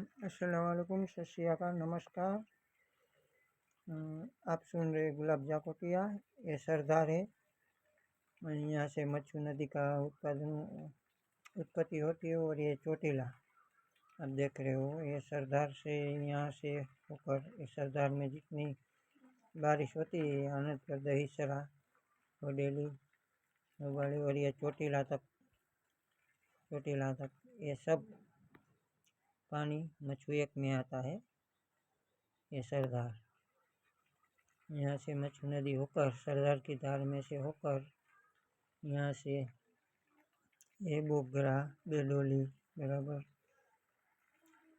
अस्सलाम वालेकुम सत श्री अकाल, नमस्कार। आप सुन रहे गुलाब जाकोटिया ये सरदार है। यहाँ से मच्छू नदी का उत्पादन, उत्पत्ति होती है और ये चोटीला। आप देख रहे हो, ये सरदार से यहाँ से होकर, ये सरदार में जितनी बारिश होती है अनंतपुर दहीसरा डेली बड़ी और ये चोटीला तक चोटीला तक ये सब पानी मच्छू एक में आता है, ये सरदार। यहाँ से मच्छू नदी होकर, सरदार की धार में से होकर, यहाँ से ये बोगरा, बेडोली, बराबर।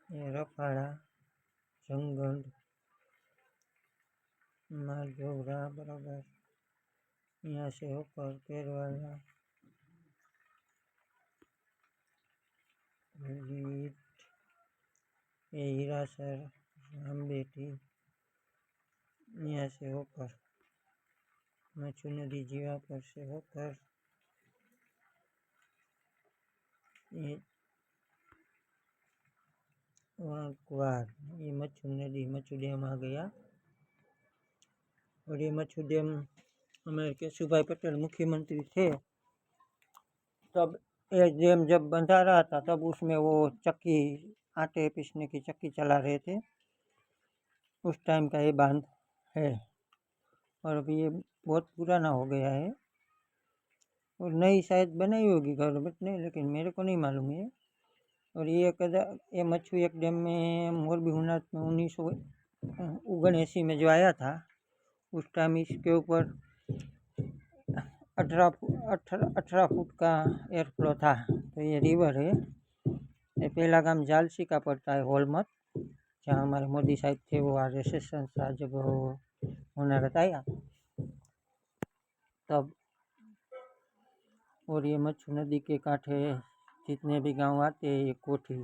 ये रफाड़ा जंगल मारजोगरा बराबर। यहाँ से होकर, केरवाला जीत ये हीरासर रामबेटी यहाँ से होकर मच्छू नदी जीवापुर से होकर। ये वहाँ कुआर, ये मच्छू नदी, मच्छू डैम आ गया। और ये मच्छू डैम हमारे केशुभाई पटेल मुख्यमंत्री थे। तब ये डैम जब बंधा रहा था, तब उसमें वो चक्की आटे पीसने की चक्की चला रहे थे। उस टाइम का ये बाँध है और अभी ये बहुत पुराना हो गया है और नई शायद बनाई होगी, गवर्नमेंट ने, लेकिन मेरे को नहीं मालूम है और ये कदा, ये मच्छू एक डैम में मोरबी हुनात में उन्नीस सौ ऐसी में जो आया था, उस टाइम इसके ऊपर अठारह अठारह फुट का एयरफ्लो था। तो ये रिवर है। ये पहला गाँव जालसी का पड़ता है होलमत जहाँ हमारे मोदी साहब थे वो एस एस संस्था जब होना बताया तब और ये मच्छू नदी के कांठे जितने भी गाँव आते हैं ये कोठी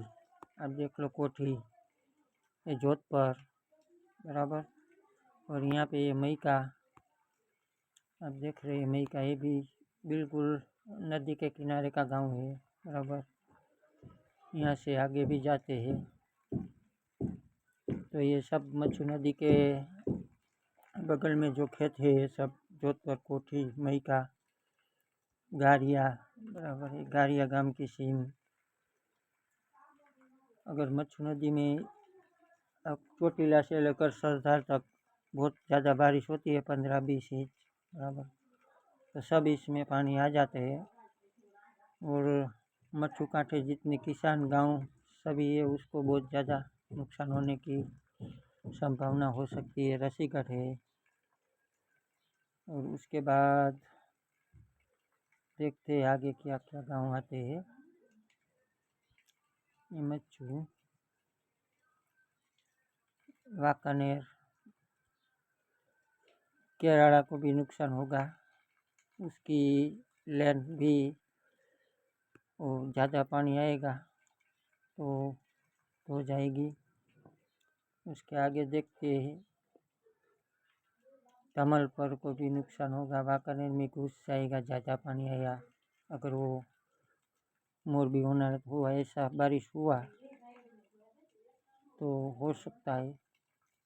अब देख लो कोठी ये जोधपुर बराबर और यहाँ पे ये मई का आप देख रहे हैं मई का ये भी बिल्कुल नदी के किनारे का गाँव है बराबर यहाँ से आगे भी जाते हैं। तो ये सब मच्छू नदी के बगल में जो खेत है, ये सब जोधपुर, कोठी मई का गारिया, बराबर है, गारिया गाँव की सीम। अगर मच्छू नदी में अब चोटीला से लेकर सरदार तक बहुत ज़्यादा बारिश होती है, पंद्रह बीस इंच, बराबर। तो सब इसमें पानी आ जाते हैं और मच्छू कांठे जितने किसान, गाँव सभी ये उसको बहुत ज़्यादा नुकसान होने की संभावना हो सकती है। रसीगढ़ है और उसके बाद देखते हैं आगे क्या क्या गाँव आते हैं। ये मच्छू, वाकानेर, केरला को भी नुकसान होगा। उसकी लैंड भी वो ज़्यादा पानी आएगा तो हो जाएगी। उसके आगे देखते हैं। कमल पर को भी नुकसान होगा वाकानेर में घुस जाएगा, ज़्यादा पानी आया। अगर वो मोरबी होना हुआ, ऐसा बारिश हुआ तो हो सकता है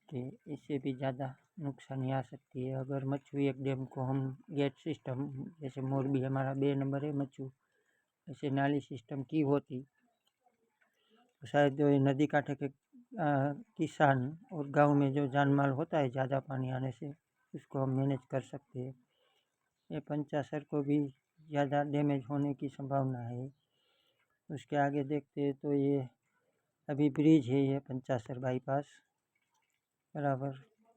कि इससे भी ज़्यादा नुकसानी आ सकती है। अगर मच्छू एक डैम को हम गेट सिस्टम, जैसे मोरबी हमारा बे नंबर है, मच्छू ऐसे नाली सिस्टम की होती। तो शायद जो नदी कांठे के किसान और गाँव में जो जान माल होता है ज़्यादा पानी आने से, उसको हम मैनेज कर सकते हैं। ये पंचासर को भी ज़्यादा डैमेज होने की संभावना है। उसके आगे देखते हैं तो ये अभी ब्रिज है, ये पंचासर बाईपास बराबर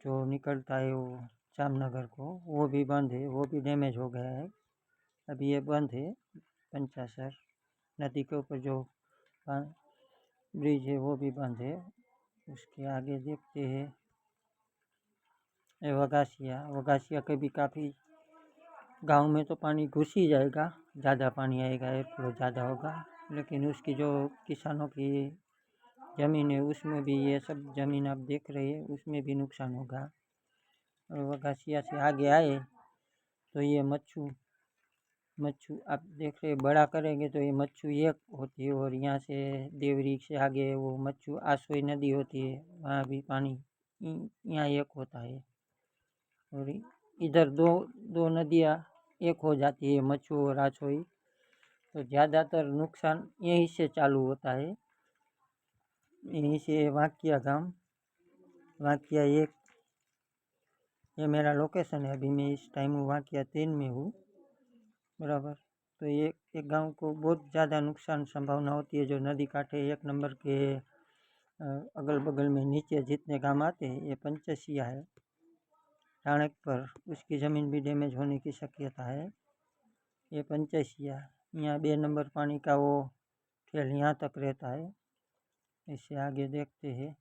जो निकलता है वो जामनगर को, वो भी बंद है, वो भी डैमेज हो गया है। अभी ये बंद है। पंचासर नदी के ऊपर जो ब्रिज है वो भी बंद है। उसके आगे देखते हैं। वगासिया वगासिया के भी काफ़ी गाँव में तो पानी घुस ही जाएगा, ज़्यादा पानी आएगा एयर फ्लो ज़्यादा होगा। लेकिन उसकी जो किसानों की ज़मीन है, उसमें भी ये सब ज़मीन आप देख रहे हैं, उसमें भी नुकसान होगा। और वगासिया से आगे आए तो ये मच्छू मच्छू, आप देख रहे बड़ा करेंगे तो ये मच्छू एक होती है और यहाँ से देवरी से आगे वो मच्छू आसोई नदी होती है, वहाँ भी पानी यहाँ एक होता है। और इधर दो दो नदियाँ एक हो जाती है, मच्छू और आसोई। तो ज़्यादातर नुकसान यहीं से चालू होता है। यहीं से वाकिया गाँव, वाकिया एक, ये मेरा लोकेशन है, अभी मैं इस टाइम वाकिया तीन में हूँ। बराबर। तो ये एक गाँव को बहुत ज़्यादा नुकसान संभावना होती है, जो नदी कांठे एक नंबर के अगल बगल में नीचे जितने गाँव आते हैं, ये पंचसिया है। टाणक पर उसकी ज़मीन भी डैमेज होने की शक्यता है। ये पंचसिया यहाँ बे नंबर पानी का वो खेल यहाँ तक रहता है। इससे आगे देखते हैं।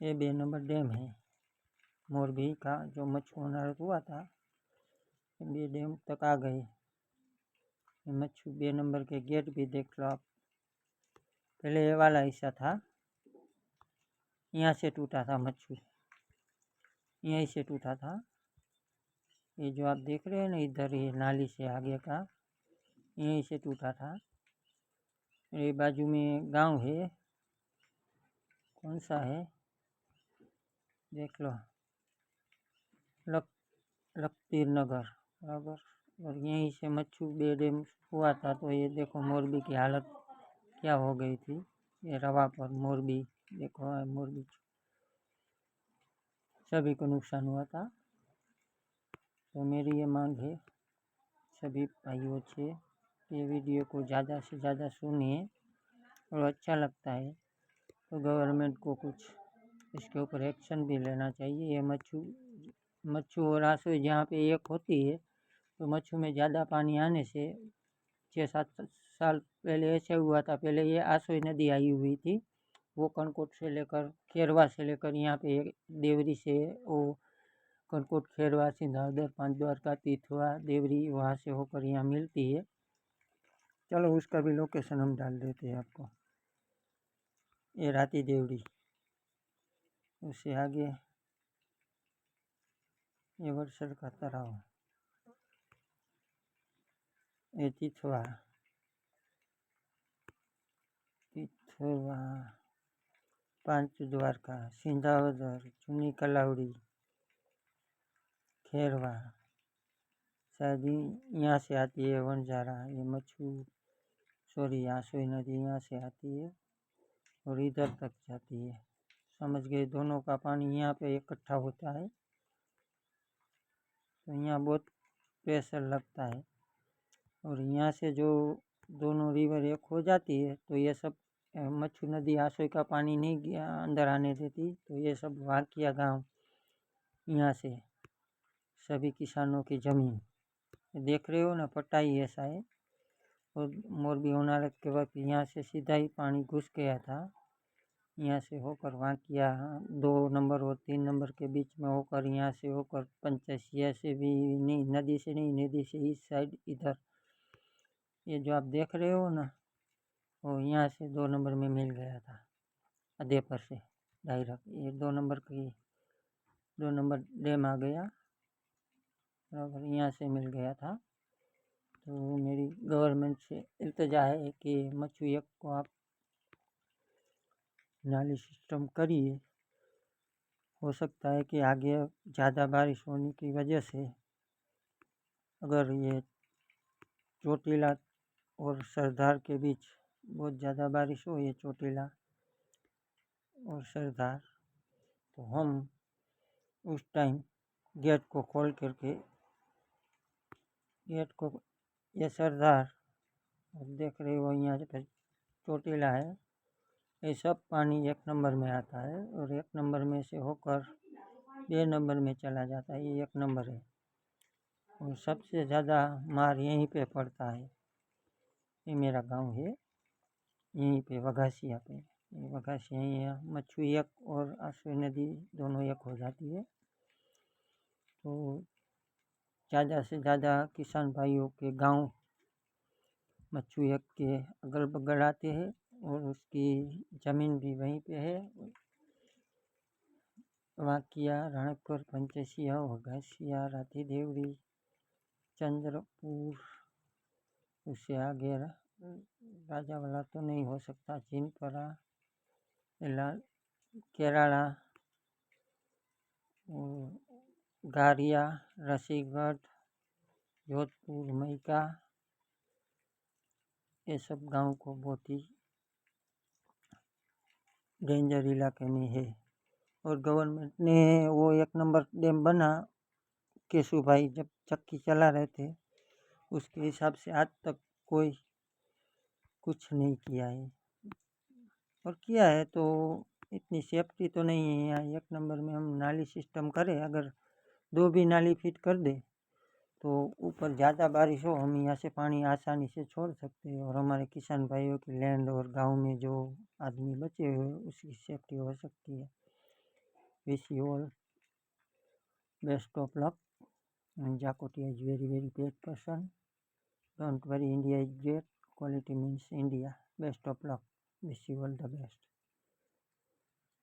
ये बे नंबर डैम है। मोरबी का जो होनारत हुआ था बे डैम तक आ गए। मच्छू बे नंबर के गेट भी देख लो आप। पहले ये वाला हिस्सा था। यहाँ से टूटा था मच्छू। यहीं से टूटा था। ये जो आप देख रहे हैं ना, इधर ये नाली से आगे का, यहीं से टूटा था। ये बाजू में गाँव है। कौन सा है? देख लो। लक लखतीर नगर। बराबर और यहीं से मच्छू बे डैम हुआ था तो ये देखो मोरबी की हालत क्या हो गई थी ये रवा पर मोरबी देखो मोरबी सभी को नुकसान हुआ था तो मेरी ये मांग है सभी भाइयों से ये वीडियो को ज़्यादा से ज़्यादा सुनिए और अच्छा लगता है तो गवर्नमेंट को कुछ इसके ऊपर एक्शन भी लेना चाहिए ये मच्छू मच्छू और आँसू जहाँ पे एक होती है तो मच्छू में ज़्यादा पानी आने से छः सात साल पहले ऐसे हुआ था, पहले ये आसोई नदी आई हुई थी, वो कनकोट से लेकर खेरवा से लेकर यहाँ पे देवरी से वो कनकोट, खेरवा सिंधावदर पाँच द्वारका तीथवा देवरी वहाँ से होकर यहाँ मिलती है। चलो उसका भी लोकेशन हम डाल देते हैं आपको। ये राती देवरी। उससे आगे ये वर्षर का तराव। व्यतीत तिथुआ पाँच द्वारका सिंधावदर चुनी कलावड़ी खेरवा शायद यहाँ से आती है वनजारा ये मछू सॉरी आंसुई नदी यहाँ से आती है और इधर तक जाती है। समझ गए? दोनों का पानी यहाँ पे इकट्ठा होता है। तो यहाँ बहुत प्रेशर लगता है। और यहाँ से जो दोनों रिवर एक हो जाती है तो ये सब मच्छू नदी आसोई का पानी नहीं गया, अंदर आने देती तो ये सब वाकिया गाँव, यहाँ से सभी किसानों की ज़मीन। देख रहे हो ना पट्टाई ऐसा है। और मोरबी होनारत के वक्त यहाँ से सीधा ही पानी घुस गया था। यहाँ से होकर वाकिया दो नंबर और तीन नंबर के बीच में होकर यहाँ से होकर पंचसिया से भी नहीं, नदी से नहीं, नदी से इस साइड इधर ये जो आप देख रहे हो ना, वो यहाँ से दो नंबर में मिल गया था, अदेपर से डायरेक्ट। ये दो नंबर की, दो नंबर डैम आ गया, बराबर यहाँ से मिल गया था। तो मेरी गवर्नमेंट से इल्तजा है कि मच्छू एक को आप नाली सिस्टम करिए। हो सकता है कि आगे ज़्यादा बारिश होने की वजह से अगर ये चोटीला और सरदार के बीच बहुत ज़्यादा बारिश हो ये चोटीला और सरदार। तो हम उस टाइम गेट को खोल करके, गेट को, ये सरदार देख रहे हो यहाँ फिर चोटीला है। ये सब पानी एक नंबर में आता है और एक नंबर में से होकर बे नंबर में चला जाता है, ये एक नंबर है। और सबसे ज़्यादा मार यहीं पे पड़ता है। ये मेरा गाँव है। यहीं पे वघासिया पे। ये वघासिया यहीं मच्छू एक और आसवे नदी दोनों एक हो जाती है। तो ज़्यादा से ज़्यादा किसान भाइयों के गाँव मच्छू एक के अगल बगल आते हैं और उसकी ज़मीन भी वहीं पे है। वाकिया रणकपुर पंचसिया वघासिया राठी देवरी चंद्रपुर उससे आगे राजा वाला तो नहीं हो सकता चिनपरा इला, केराला गारिया रसीगढ़ जोधपुर मईका ये सब गाँव को बहुत ही डेंजर इलाके में है। और गवर्नमेंट ने वो एक नंबर डैम बना केशु भाई जब चक्की चला रहे थे उसके हिसाब से आज तक कोई कुछ नहीं किया है। और किया है तो इतनी सेफ्टी तो नहीं है यहाँ एक नंबर में हम नाली सिस्टम करें, अगर दो भी नाली फिट कर दे तो ऊपर ज़्यादा बारिश हो, हम यहाँ से पानी आसानी से छोड़ सकते हैं। और हमारे किसान भाइयों की लैंड और गाँव में जो आदमी बचे हुए उसकी सेफ्टी हो सकती है। Wish you all best of luck Jacotia is very very great person. Don't worry, India is great. Quality means India. Best of luck. Wish you all the best.